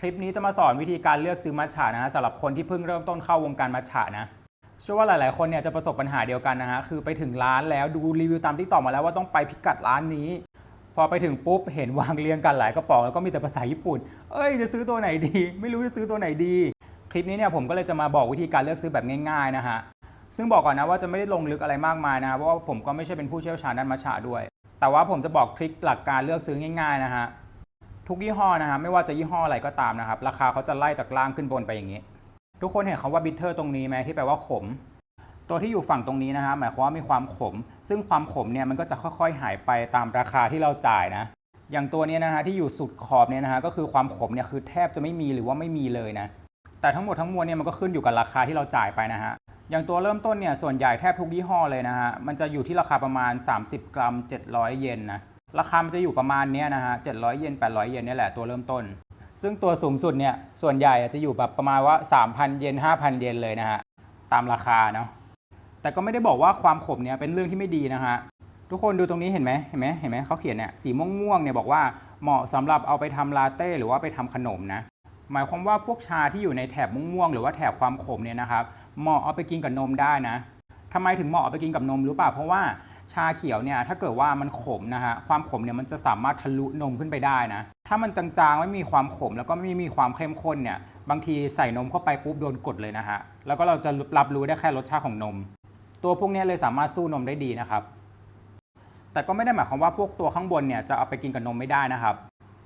คลิปนี้จะมาสอนวิธีการเลือกซื้อมัทฉะนะฮะสำหรับคนที่เพิ่งเริ่มต้นเข้าวงการมัทฉะนะเชื่อว่าหลายๆ คนเนี่ยจะประสบปัญหาเดียวกันนะฮะคือไปถึงร้านแล้วดูรีวิวตามที่ต่อมาแล้วว่าต้องไปพิกัดร้านนี้ พอไปถึงปุ๊บเห็นวางเรียงกันหลายกระป๋องแล้วก็มีแต่ภาษาญี่ปุ่น เอ้ยจะซื้อตัวไหนดี ไม่รู้จะซื้อตัวไหนดี คลิปนี้เนี่ยผมก็เลยจะมาบอกวิธีการเลือกซื้อแบบง่ายๆนะฮะซึ่งบอกก่อนนะว่าจะไม่ได้ลงลึกอะไรมากมายนะเพราะว่าผมก็ไม่ใช่เป็นผู้เชี่ยวชาญด้านมัทฉะด้วย แต่ว่าผมจะบอกทริคหลักการเลือกซื้อง่ายๆนะฮะ ทุกยี่ห้อนะฮะไม่ว่าจะยี่ห้ออะไรก็ตามนะครับ ราคาเขาจะไล่จากล่างขึ้นบนไปอย่างนี้ ทุกคนเห็นคำว่าบิทเทอร์ตรงนี้ไหมที่แปลว่าขม ตัวที่อยู่ฝั่งตรงนี้นะฮะหมายความว่ามีความขม ซึ่งความขมเนี่ยมันก็จะค่อยๆ หายไปตามราคาที่เราจ่ายนะ อย่างตัวนี้นะฮะที่อยู่สุดขอบเนี่ยนะฮะก็คือความขมเนี่ยคือแทบจะไม่มีหรือว่าไม่มีเลยนะ แต่ทั้งหมดทั้งมวลเนี่ยมันก็ขึ้นอยู่กับราคาที่เราจ่ายไปนะฮะอย่างตัวเริ่มต้นเนี่ยส่วนใหญ่แทบทุกยี่ห้อเลยนะฮะมันจะอยู่ที่ราคาประมาณ 30 กรัม 700 เยนนะ ราคามันจะอยู่ประมาณนี้นะฮะ 700 เยน 800 เยนนี่แหละตัวเริ่มต้น ซึ่งตัวสูงสุดเนี่ย ส่วนใหญ่จะอยู่แบบประมาณว่า 3,000 เยน 5,000 เยนเลยนะฮะ ตามราคาเนาะ แต่ก็ไม่ได้บอกว่าความขมเนี่ยเป็นเรื่องที่ไม่ดีนะฮะ ทุกคนดูตรงนี้เห็นไหมเห็นไหมเห็นไหมเขาเขียนเนี่ยสีม่วงๆเนี่ยบอกว่าเหมาะสำหรับเอาไปทำลาเต้หรือว่าไปทำขนมนะ หมายความว่าพวกชาที่อยู่ในแถบม่วงๆหรือว่าแถบความขมเนี่ยนะครับ เหมาะเอาไปกินกับนมได้นะทำไมถึงเหมาะเอาไปกินกับนมรู้ป่ะเพราะว่า ชาเขียวเนี่ยถ้าเกิดว่ามันขมนะฮะความขมเนี่ยมันจะสามารถทะลุนมขึ้นไปได้นะ ถ้ามันจางๆไม่มีความขมแล้วก็ไม่มีความเข้มข้นเนี่ยบางทีใส่นมเข้าไปปุ๊บโดนกดเลยนะฮะแล้วก็เราจะรับรู้ได้แค่รสชาติของนม ตัวพวกนี้เลยสามารถสู้นมได้ดีนะครับ แต่ก็ไม่ได้หมายความว่าพวกตัวข้างบนเนี่ยจะเอาไปกินกับนมไม่ได้นะครับ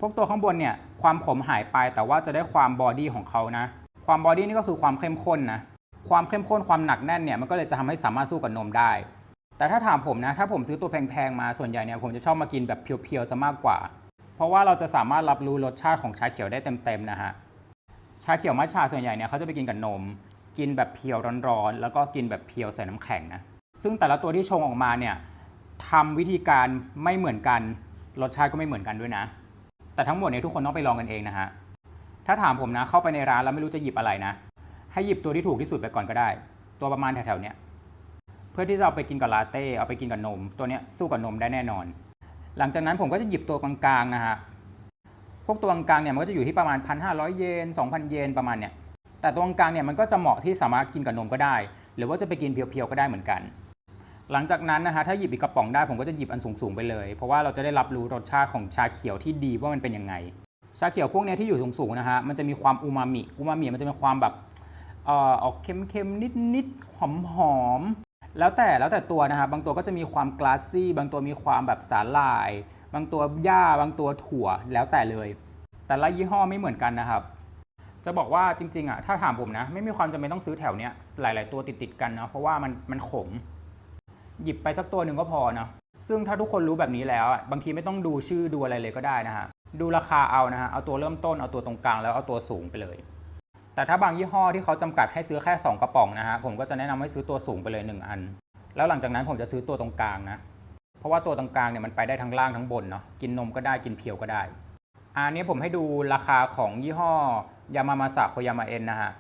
พวกตัวข้างบนเนี่ยความขมหายไปแต่ว่าจะได้ความบอดี้ของเขานะ ความบอดี้นี่ก็คือความเข้มข้นนะความเข้มข้นความหนักแน่นเนี่ยมันก็เลยจะทำให้สามารถสู้กับนมได้ แต่ถ้าถามผมนะ ถ้าผมซื้อตัวแพงๆมาส่วนใหญ่เนี่ยผมจะชอบมากินแบบเพียวๆซะมากกว่า เพราะว่าเราจะสามารถรับรู้รสชาติของชาเขียวได้เต็มๆนะฮะชาเขียวมัทฉะส่วนใหญ่เนี่ยเขาจะไปกินกับนม กินแบบเพียวร้อนๆแล้วก็กินแบบเพียวใส่น้ำแข็งนะซึ่งแต่ละตัวที่ชงออกมาเนี่ยทำวิธีการไม่เหมือนกัน รสชาติก็ไม่เหมือนกันด้วยนะ แต่ทั้งหมดเนี่ยทุกคนต้องไปลองกันเองนะฮะถ้าถามผมนะเข้าไปในร้านแล้วไม่รู้จะหยิบอะไรนะ ให้หยิบตัวที่ถูกที่สุดไปก่อนก็ได้ ตัวประมาณแถวๆเนี้ย เพื่อที่จะเอาไปกินกับลาเต้เอาไปกินกับนม ตัวนี้สู้กับนมได้แน่นอน หลังจากนั้นผมก็จะหยิบตัวกลางๆนะฮะพวกตัวกลางๆเนี่ยมันก็จะอยู่ที่ประมาณ 1,500 เยน 2,000 เยนประมาณเนี่ยแต่ตัวกลางๆเนี่ยมันก็จะเหมาะที่สามารถกินกับนมก็ได้ หรือว่าจะไปกินเพียวๆก็ได้เหมือนกัน หลังจากนั้นนะฮะถ้าหยิบอีกกระป๋องได้ผมก็จะหยิบอันสูงๆไปเลย เพราะว่าเราจะได้รับรู้รสชาติของชาเขียวที่ดีว่ามันเป็นยังไงชาเขียวพวกนี้ที่อยู่สูงๆนะฮะมันจะมีความอูมามิอูมามิมันจะมีความแบบออออกเค็มๆนิดๆหอมๆ แล้วแต่แล้วแต่ตัวนะฮะบางตัวก็จะมีความกลาสซี่ บางตัวมีความแบบสาหร่าย บางตัวหญ้า บางตัวถั่วแล้วแต่เลย แต่ละยี่ห้อไม่เหมือนกันนะครับ จะบอกว่าจริงๆอะถ้าถามผมนะ ไม่มีความจำเป็นต้องซื้อแถวเนี้ยหลาย ๆ ตัวติดๆกันเนาะเพราะว่ามันมันขม หยิบไปสักตัวหนึ่งก็พอเนาะซึ่งถ้าทุกคนรู้แบบนี้แล้วอะบางทีไม่ต้องดูชื่อดูอะไรเลยก็ได้นะฮะดูราคาเอานะฮะเอาตัวเริ่มต้นเอาตัวตรงกลางแล้วเอาตัวสูงไปเลย แต่ถ้าบางยี่ห้อที่เขาจำกัดให้ซื้อแค่ 2 กระป๋องนะฮะผมก็จะแนะนำให้ซื้อตัวสูงไปเลย 1 อัน แล้วหลังจากนั้นผมจะซื้อตัวตรงกลางนะเพราะว่าตัวตรงกลางเนี่ยมันไปได้ทั้งล่างทั้งบนเนาะกินนมก็ได้กินเพียวก็ได้ อันนี้ผมให้ดูราคาของยี่ห้อยามามาสะโคยามาเอ็นนะฮะ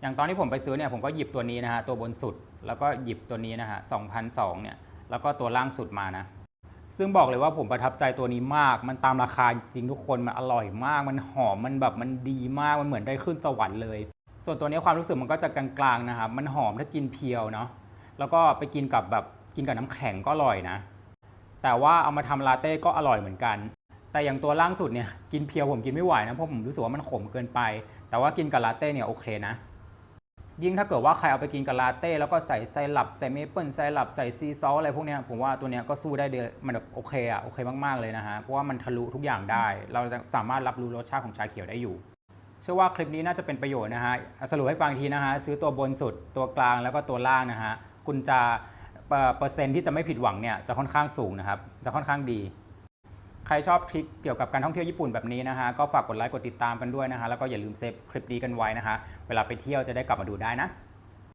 อย่างตอนที่ผมไปซื้อเนี่ยผมก็หยิบตัวนี้นะฮะตัวบนสุดแล้วก็หยิบตัวนี้นะฮะ2,002เนี่ยแล้วก็ตัวล่างสุดมานะ ซึ่งบอกเลยว่าผมประทับใจตัวนี้มาก มันตามราคาจริงทุกคน มันอร่อยมาก มันหอม มันแบบมันดีมาก มันเหมือนได้ขึ้นสวรรค์เลย ส่วนตัวนี้ความรู้สึกมันก็จะกลางๆนะครับ มันหอมถ้ากินเพียวเนาะ แล้วก็ไปกินกับแบบกินกับน้ำแข็งก็อร่อยนะ แต่ว่าเอามาทำลาเต้ก็อร่อยเหมือนกัน แต่อย่างตัวล่างสุดเนี่ยกินเพียวผมกินไม่ไหวนะ เพราะผมรู้สึกว่ามันขมเกินไป แต่ว่ากินกับลาเต้เนี่ยโอเคนะ ยิ่งถ้าเกิดว่าใครเอาไปกินกับลาเต้แล้วก็ใส่ไซรัปใส่เมเปิลไซรัปใส่ซีซอสอะไรพวกเนี้ยผมว่าตัวเนี้ยก็สู้ได้เดมันแบบโอเคอะโอเคมากๆเลยนะฮะเพราะว่ามันทะลุทุกอย่างได้ เราจะสามารถรับรู้รสชาติของชาเขียวได้อยู่เชื่อว่าคลิปนี้น่าจะเป็นประโยชน์นะฮะสรุปให้ฟังทีนะฮะซื้อตัวบนสุดตัวกลางแล้วก็ตัวล่างนะฮะคุณจะเอ่อเปอร์เซ็นต์ที่จะไม่ผิดหวังเนี่ยจะค่อนข้างสูงนะครับจะค่อนข้างดี ใครชอบทริคเกี่ยวกับการท่องเที่ยวญี่ปุ่นแบบนี้นะฮะ ก็ฝากกดไลค์กดติดตามกันด้วยนะฮะ แล้วก็อย่าลืมเซฟคลิปนี้กันไว้นะฮะ เวลาไปเที่ยวจะได้กลับมาดูได้นะ